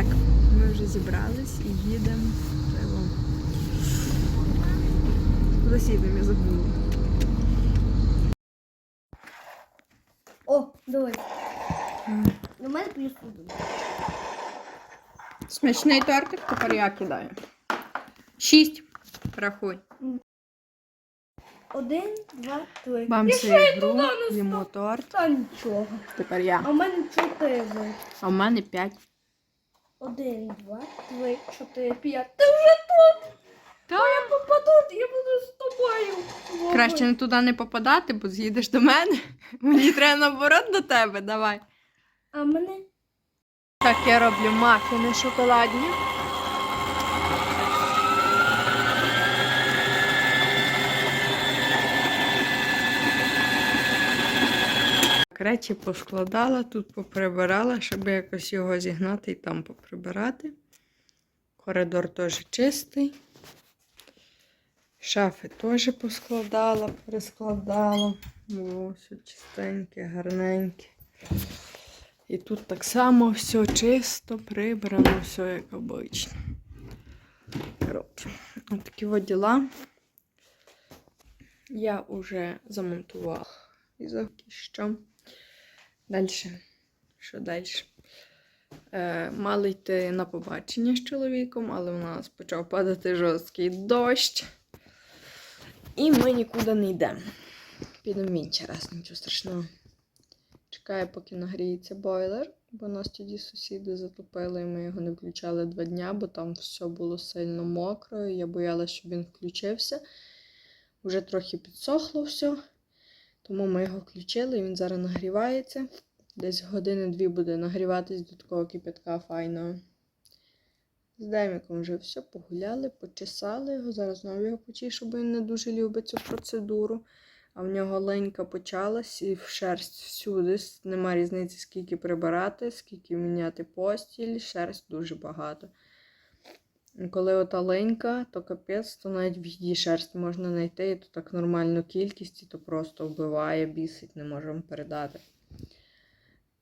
Так, ми вже зібрались і їдемо. Їдемо, я забула. О, давай. До мене плюс один. Смачний тортик, тепер я кидаю. Шість. Рахуй. Один, два, три. Бам Я це ще й гру, туди не їмо став. торт. Та нічого. Тепер я. А в мене чотири. А в мене п'ять. Один, два, три, чотири, п'ять. Ти вже тут! Та. Я попаду, я буду з тобою. Краще не туди не попадати, бо з'їдеш до мене. Мені треба наоборот до тебе, давай. А мене Так, я роблю мафіни шоколадні. Так, Речі поскладала, тут поприбирала, щоб якось його зігнати і там поприбирати. Коридор теж чистий. Шафи теж поскладала, перескладала. О, все чистеньке, гарненьке. І тут так само все чисто, прибрано, все як обично. От такі от діла я вже замонтувала. І що. Далі. Що далі? Е, мали йти на побачення з чоловіком, але в нас почав падати жорсткий дощ. І ми нікуди не йдемо. Підемо в інший раз, нічого страшного. Чекаю, поки нагріється бойлер, бо нас тоді сусіди затопили, і ми його не включали два дня, бо там все було сильно мокро. і Я боялася, щоб він включився. Уже трохи підсохло все, тому ми його включили, він зараз нагрівається. Десь години-дві буде нагріватись до такого кипятка файного. З Деміком вже все погуляли, почесали його. Зараз знову його почішу, бо він не дуже любить цю процедуру. А в нього ленька почалась і в шерсть всюди. Нема різниці, скільки прибирати, скільки міняти постіль, шерсть дуже багато. Коли ота ленька, то капець, то навіть в її шерсть можна знайти, і то так нормальну кількість, і то просто вбиває, бісить, не можемо передати.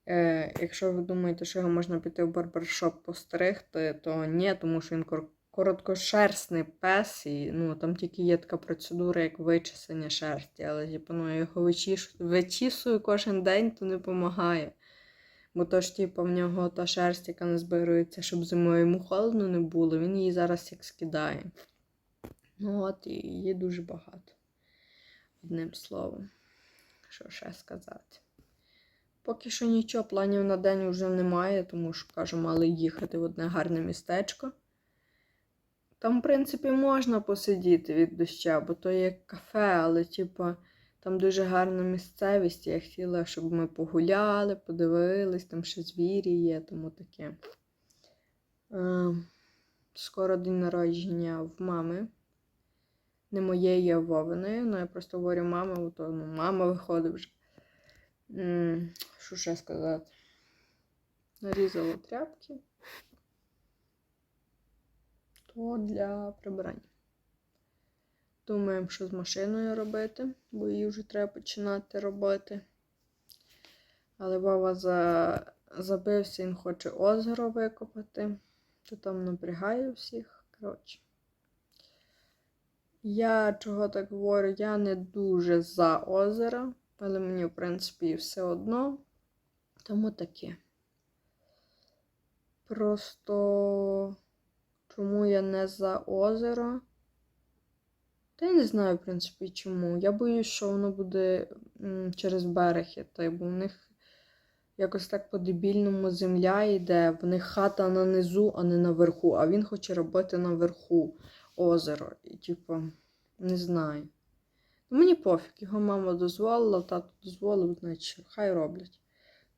Е, якщо ви думаєте, що його можна піти в барбершоп постригти, то ні, тому що він кор- короткошерстний пес, і ну, там тільки є така процедура, як вичесання шерсті, але типу, ну, я його вичішу, вичісую кожен день, то не допомагає. Бо то ж, типу, в нього та шерсть, яка не збирується, щоб зимою йому холодно не було, він її зараз як скидає. Ну от, і її дуже багато. Одним словом, що ще сказати. Поки що нічого, планів на день вже немає, тому що, кажу, мали їхати в одне гарне містечко. Там, в принципі, можна посидіти від доща, бо то є кафе, але, типу, там дуже гарна місцевість. Я хотіла, щоб ми погуляли, подивились, там ще звірі є, тому таке. Е, скоро день народження в мами. Не моєї, а Вовиної. Ну, я просто говорю мама, бо то ну, мама виходить вже. Що ще сказати? Нарізала тряпки. То для прибирання. Думаємо, що з машиною робити, бо її вже треба починати робити. Але Вова за... забився, він хоче озеро викопати, то там напрягає всіх. Коротше. Я чого так говорю, я не дуже за озеро, але мені, в принципі, все одно. Тому таке. Просто чому я не за озеро? Та я не знаю, в принципі, чому. Я боюсь, що воно буде через берег бо в них якось так по-дебільному земля йде, в них хата на низу, а не наверху. А він хоче робити наверху озеро. І, типу, не знаю. Ну, Мені пофіг, його мама дозволила, тато дозволив, значить, хай роблять.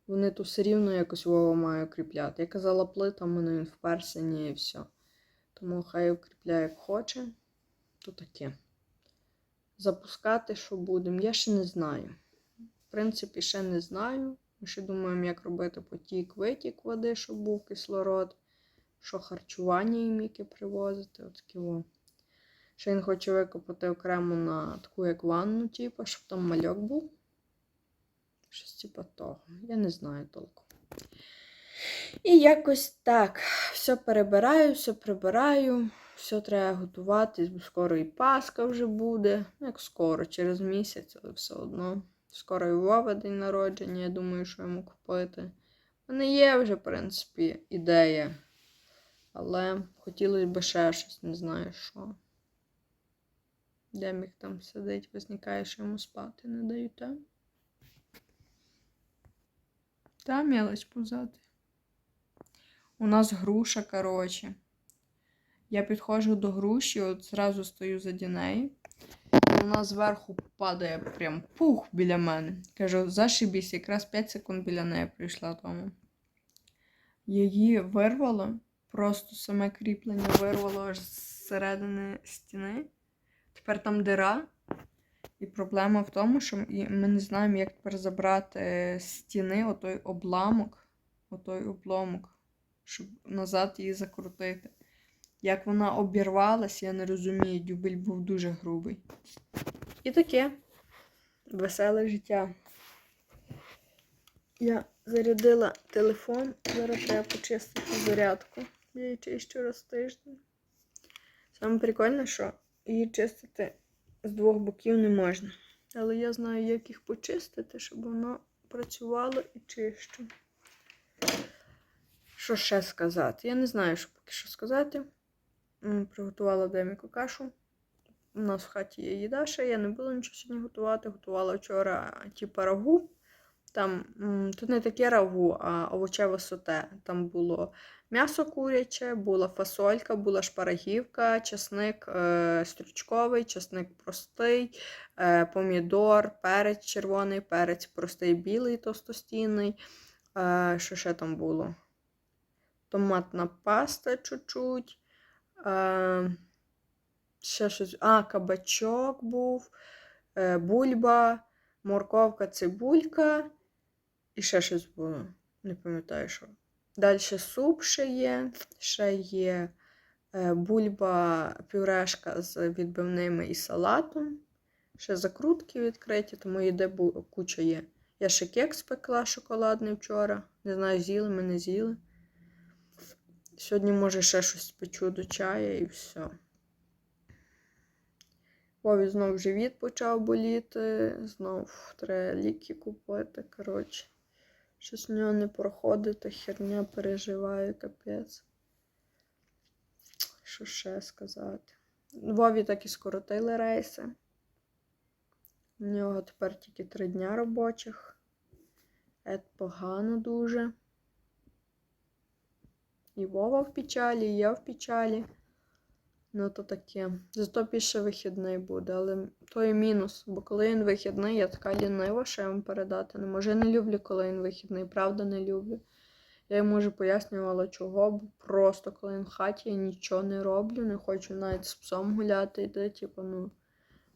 Вони то все рівно якось Вова має укріпляти. Я казала плитами, але він вперся, ні, і все. Тому хай укріпляє як хоче, то таке. Запускати, що будемо, я ще не знаю. В принципі, ще не знаю. Ми ще думаємо, як робити потік-витік води, щоб був кислород, що харчування їм яке привозити. Отакі во. Ще він хоче викопати окремо на таку як ванну, типу, щоб там мальок був. Щось типу того. Я не знаю толку. І якось так. все перебираю, все прибираю, все треба готуватись, бо скоро і Пасха вже буде. Ну, як скоро, через місяць, але все одно. Скоро і Вова день народження, я думаю, що йому купити. У мене є вже, в принципі, ідея. Але хотілося б ще щось, не знаю що. Демік там сидить, возникає, що йому спати не дають, так? Та мелоч пузати. У нас груша, коротше. Я підходжу до груші, от зразу стою за нею. І вона зверху падає прям пух біля мене. Кажу, зашибісь, якраз 5 секунд біля неї прийшла тому. Її вирвало, просто саме кріплення вирвало аж зсередини стіни. Тепер там дира. І проблема в тому, що ми не знаємо, як тепер забрати стіни отой обламок, отой обломок, щоб назад її закрутити. Як вона обірвалась, я не розумію, дюбель був дуже грубий. І таке веселе життя. Я зарядила телефон, зараз треба почистити зарядку. Я її чищу раз в тиждень. Саме прикольне, що її чистити з двох боків не можна. Але я знаю, як їх почистити, щоб воно працювало і чище. Що ще сказати? Я не знаю, що поки що сказати. Приготувала деміку кашу. У нас в хаті є їда ще, я не буду нічого сьогодні готувати. Готувала вчора типу рагу. Там тут не таке рагу, а овочеве соте. Там було м'ясо куряче, була фасолька, була шпарагівка, чесник е, стручковий, чесник простий, е, помідор, перець червоний, перець простий білий товстостінний. Е, що ще там було? Томатна паста чуть-чуть. Е, ще щось. А, кабачок був, е, бульба, морковка, цибулька. І ще щось було. Не пам'ятаю, що. Далі суп ще є. Ще є е, бульба, пюрешка з відбивними і салатом. Ще закрутки відкриті, тому їде куча є. Я ще кекс пекла шоколадний вчора. Не знаю, з'їли ми не з'їли. Сьогодні, може, ще щось спечу до чая і все. Вові знов живіт почав боліти, знов треба ліки купити. Коротше, щось в нього не проходить, та херня переживає, капець. Що ще сказати? Вові так і скоротили рейси. У нього тепер тільки три дня робочих. Ед погано дуже. І Вова в печалі, і я в печалі. Ну, то таке. Зато більше вихідний буде, але то і мінус. Бо коли він вихідний, я така лінива, що я вам передати не можу. Я не люблю, коли він вихідний, правда не люблю. Я йому вже пояснювала, чого, бо просто коли він в хаті, я нічого не роблю, не хочу навіть з псом гуляти, йде, типу, ну.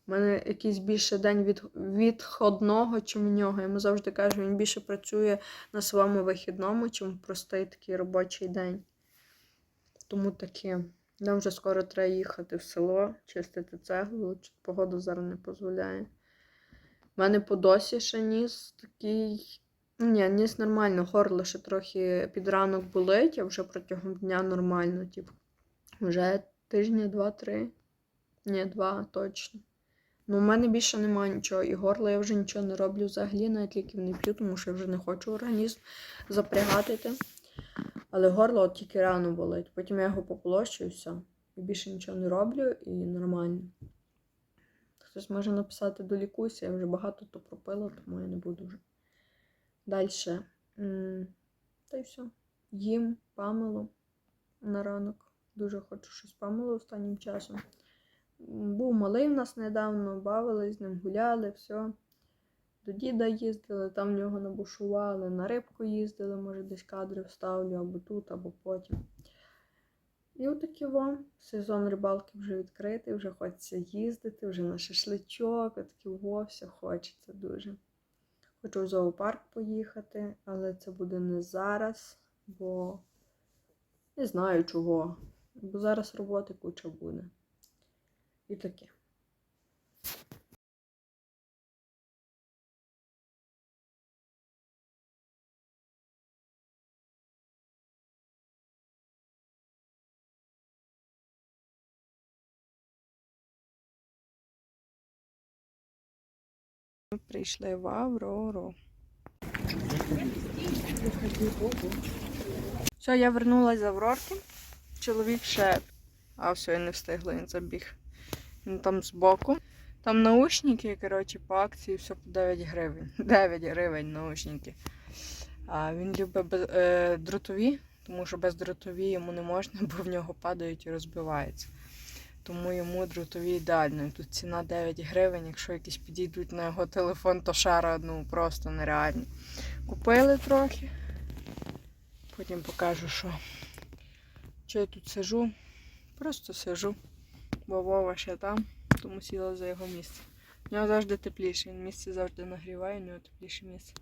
У мене якийсь більше день від, відходного, чим в нього. Я йому завжди кажу, він більше працює на своєму вихідному, чим простий такий робочий день. Тому таке. Нам вже скоро треба їхати в село, чистити цеглу, погода зараз не дозволяє. У мене по досі ще ніс такий. Ні, ніс нормально, горло ще трохи під ранок болить, а вже протягом дня нормально. Типу, вже тижня, два-три. Ні, два точно. Ну, у мене більше немає нічого. І горло я вже нічого не роблю взагалі, навіть ліків не п'ю, тому що я вже не хочу організм запрягати. Але горло от тільки рано болить. Потім я його пополощу і все. І більше нічого не роблю і нормально. Хтось може написати долікуйся, я вже багато то пропила, тому я не буду вже. Далі. Та й все. Їм памело на ранок. Дуже хочу щось памело останнім часом. Був малий в нас недавно, бавились з ним, гуляли, все. До діда їздили, там в нього набушували, на рибку їздили, може десь кадри вставлю або тут, або потім. І отакі вам. Сезон рибалки вже відкритий, вже хочеться їздити, вже на шашличок, отакі во, все хочеться дуже. Хочу в зоопарк поїхати, але це буде не зараз, бо не знаю чого. Бо зараз роботи куча буде і таке. Прийшли в Аврору. Все, я вернулася з Аврорки. Чоловік ще, а все, я не встигла, він забіг. Він там збоку. Там наушники, коротше, по акції все по 9 гривень. 9 гривень наушники. А він любить без, е, дротові, тому що без дротові йому не можна, бо в нього падають і розбиваються. Тому йому дротові ідеально. Тут ціна 9 гривень. Якщо якісь підійдуть на його телефон, то шара ну просто нереально. Купили трохи. Потім покажу, що. Що я тут сижу. Просто сижу. Бо Вова ще там, тому сіла за його місце. У нього завжди тепліше, він місце завжди нагріває, у нього тепліше місце.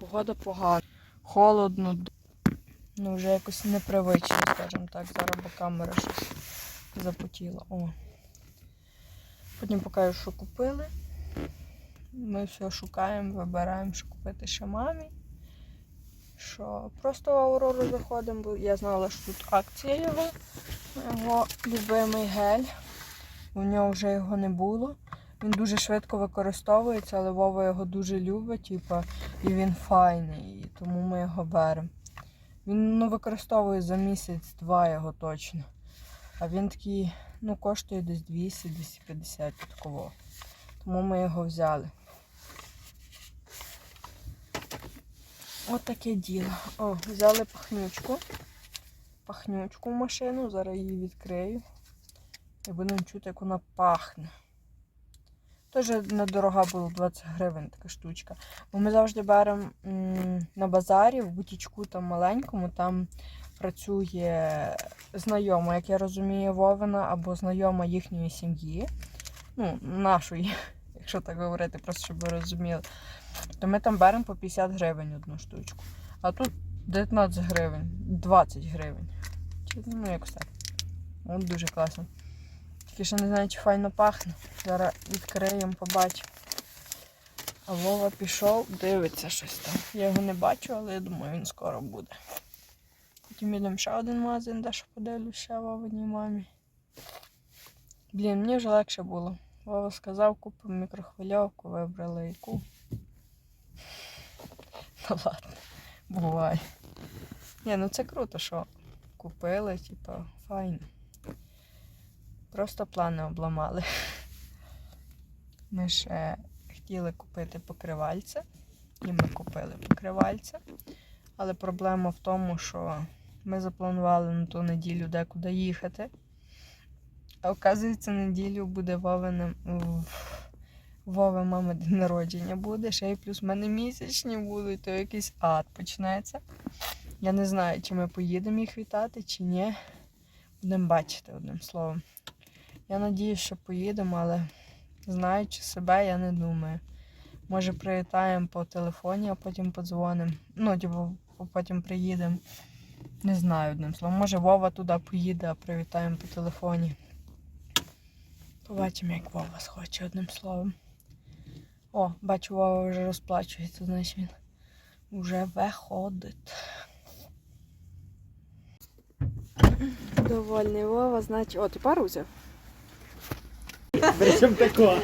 Погода погана. Холодно, ну вже якось непривично, скажімо так. Зараз бо камера щось запотіла. О. Потім покажу, що купили. Ми все шукаємо, вибираємо, що купити ще мамі. Що просто в Аврору заходимо, бо я знала, що тут акція його. Його любимий гель. У нього вже його не було. Він дуже швидко використовується, але Вова його дуже любить, типу, і він файний, і тому ми його беремо. Він ну, використовує за місяць-два його точно. А він такий, ну, коштує десь 200-250 такого. Тому ми його взяли. От таке діло. О, взяли пахнючку. Пахнючку в машину, зараз її відкрию. І будемо чути, як вона пахне. Теж недорога була 20 гривень така штучка. Бо ми завжди беремо на базарі, в бутічку там маленькому, там працює знайома, як я розумію, Вовина або знайома їхньої сім'ї. Ну, нашої, якщо так говорити, просто щоб ви розуміли. То ми там беремо по 50 гривень одну штучку. А тут 19 гривень, 20 гривень. Ну, якось так. От дуже класно. Тільки ще не знаю, чи файно пахне. Зараз відкриємо, побачимо. А Вова пішов, дивиться щось там. Я його не бачу, але я думаю, він скоро буде. Потім їдемо ще один магазин, де що подивлюсь ще Вовиній мамі. Блін, мені вже легше було. Вова сказав, купимо мікрохвильовку, вибрали яку. Ну ладно, буває. Ні, ну це круто, що купили, типу, файно. Просто плани обламали. Ми ще хотіли купити покривальце, і ми купили покривальце. Але проблема в тому, що ми запланували на ту неділю декуди їхати. А оказується, неділю буде Вовиним Вова мами день народження буде, ще й плюс в мене місячні будуть, то якийсь ад почнеться. Я не знаю, чи ми поїдемо їх вітати, чи ні. Будемо бачити одним словом. Я надіюсь, що поїдемо, але знаючи себе, я не думаю. Може, привітаємо по телефоні, а потім подзвонимо. Ну, типу, потім приїдемо. Не знаю одним словом. Може, Вова туди поїде, а привітаємо по телефоні. Побачимо, як Вова схоче одним словом. О, бачу, Вова вже розплачується, значить він вже виходить. Довольний Вова, значить. О, ти пару взяв? Причем такое?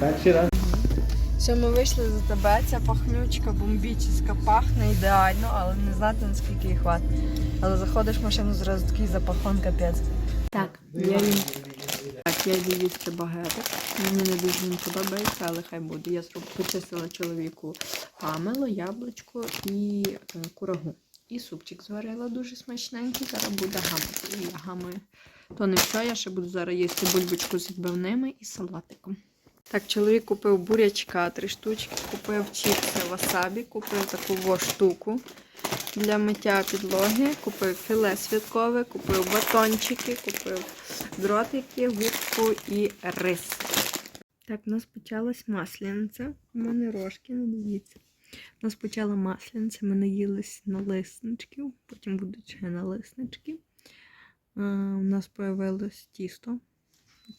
Перший раз. Все, ми вийшли за тебе. Ця пахнючка бомбічська, пахне ідеально, але не знати наскільки її хватить. Але заходиш в машину, зразу такий запахон капець. Так, я їм. Я йду їсти багетик. Мені не дуже він подобається, але хай буде. Я почистила чоловіку памело, яблучко і е, курагу. І супчик зварила дуже смачненький. Зараз буде гамати. Я. То не все, я ще буду зараз їсти бульбочку з відбивними і салатиком. Так, чоловік купив бурячка, три штучки, купив чіпси васабі, купив таку во штуку для миття підлоги, купив філе святкове, купив батончики, купив дротики, губку і рис. Так, у нас почалась масляниця. У мене рожки, не дивіться. У нас почала масляниця, ми наїлись налисничків, потім будуть ще налиснички. У нас появилось тісто.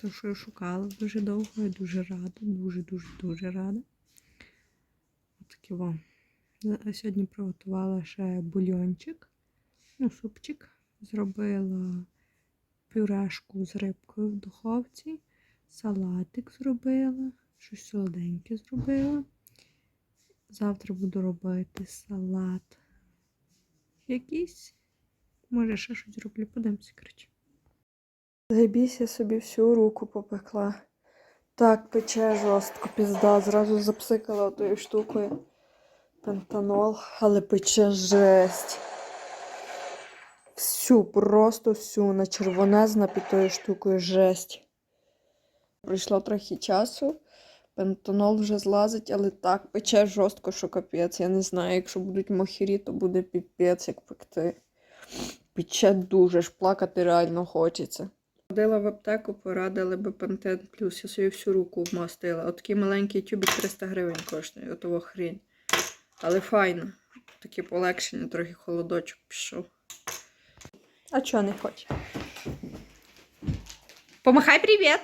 Те, що я шукала дуже довго, я дуже рада, дуже-дуже-дуже рада. Отаке вам. Сьогодні приготувала ще бульйончик, ну, супчик. Зробила пюрешку з рибкою в духовці. салатик зробила, щось солоденьке зробила. Завтра буду робити салат. Якийсь. Може, ще щось зроблю, подивимося, коротше. Заєбісь, я собі всю руку попекла. Так пече жорстко, пізда. Зразу запсикала тою штукою пентанол, але пече жесть. Всю, просто всю на червонезна під тою штукою жесть. Пройшло трохи часу. Пентанол вже злазить, але так пече жорстко, що капець. Я не знаю, якщо будуть мохірі, то буде піпець, як пекти. Пече дуже ж плакати реально хочеться. Ходила в аптеку, порадили би Пантен Плюс. Я собі всю руку вмастила. Отакий маленький тюбик 300 гривень коштує, отого хрінь. Але файно. Таке полегшення, трохи холодочок пішов. А чого не хоче? Помахай привіт!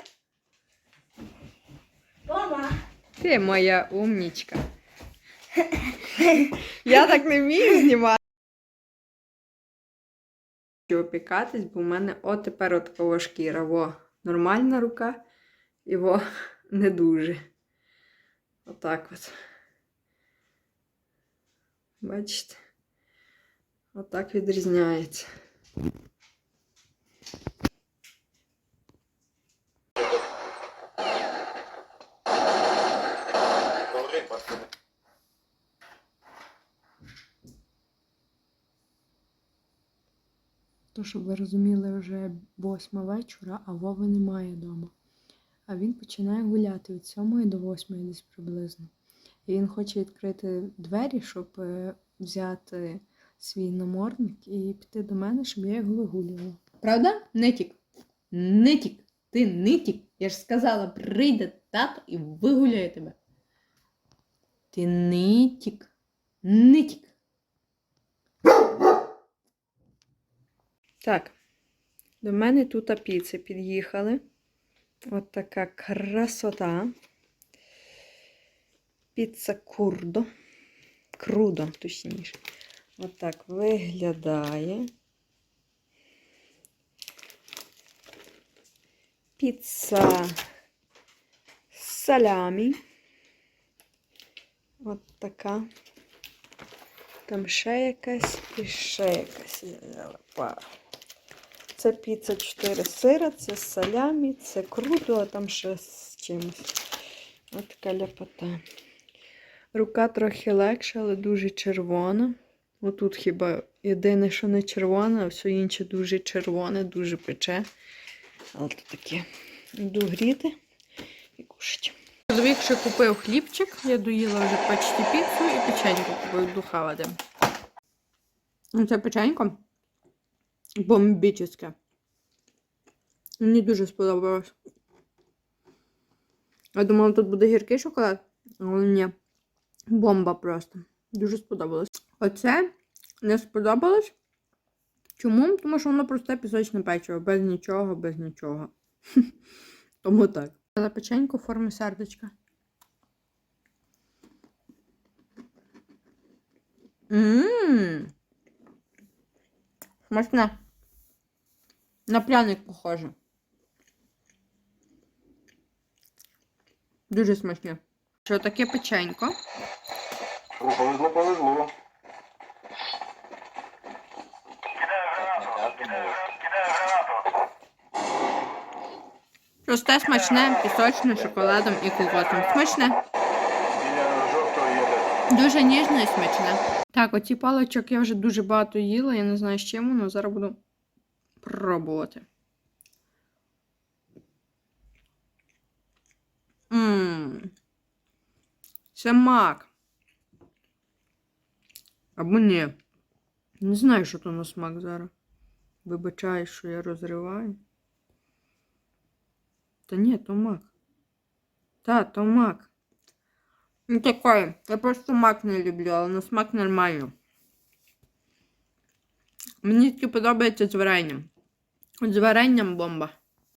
Мама. Ти моя умнічка. Я так не вмію знімати. Хочу опікатись, бо в мене от тепер от такова шкіра. Во, нормальна рука, і во не дуже. Отак от. Бачите? Отак відрізняється. То, щоб ви розуміли, вже восьма вечора, а Вови немає вдома. А він починає гуляти від сьомої до восьмої десь приблизно. І він хоче відкрити двері, щоб е, взяти свій намордник і піти до мене, щоб я його вигулювала. Правда? Нитік? Нитік! Ти нитік! Я ж сказала, прийде тато і вигуляє тебе. Ти нитік. Нитік. Так, до мене тут піци під'їхали. От така красота. Піца курдо. Крудо, точніше. От виглядає. Піца салямі. От така. Там ще якась і ще якась. Це піца 4 сира, це салямі, це круто, а там ще з чимось. Ось така ляпота. Рука трохи легша, але дуже червона. Отут хіба єдине, що не червона, а все інше дуже червоне, дуже пече. Але то таке. Йду гріти і кушати. Чоловік ще купив хлібчик, я доїла вже почти піцу і печеньку купив духавати. Це печенько бомбічне. Мені дуже сподобалось. Я думала, тут буде гіркий шоколад, але ні. Бомба просто. Дуже сподобалось. Оце не сподобалось. Чому? Тому що воно просте пісочне печиво, без нічого, без нічого. Тому так. Але печенько в формі сердечка. Ммм. Смачне. На пряник похоже. Дуже смачне. Що таке печенько? Повезло, повезло. Просте смачне, пісочне, шоколадом і кокосом. Смачне. Біля жовтого є. Дуже ніжне і смачне. Так, оці паличок я вже дуже багато їла, я не знаю з чим, але зараз буду пробувати. Ммм. Це мак. Або ні. Не знаю, що то на смак зараз. Вибачаю, що я розриваю. Та ні, то мак. Та, то мак. Ну такое. Я просто мак не люблю, але на смак нормально. Мені тільки подобається з варенням. От з варенням бомба.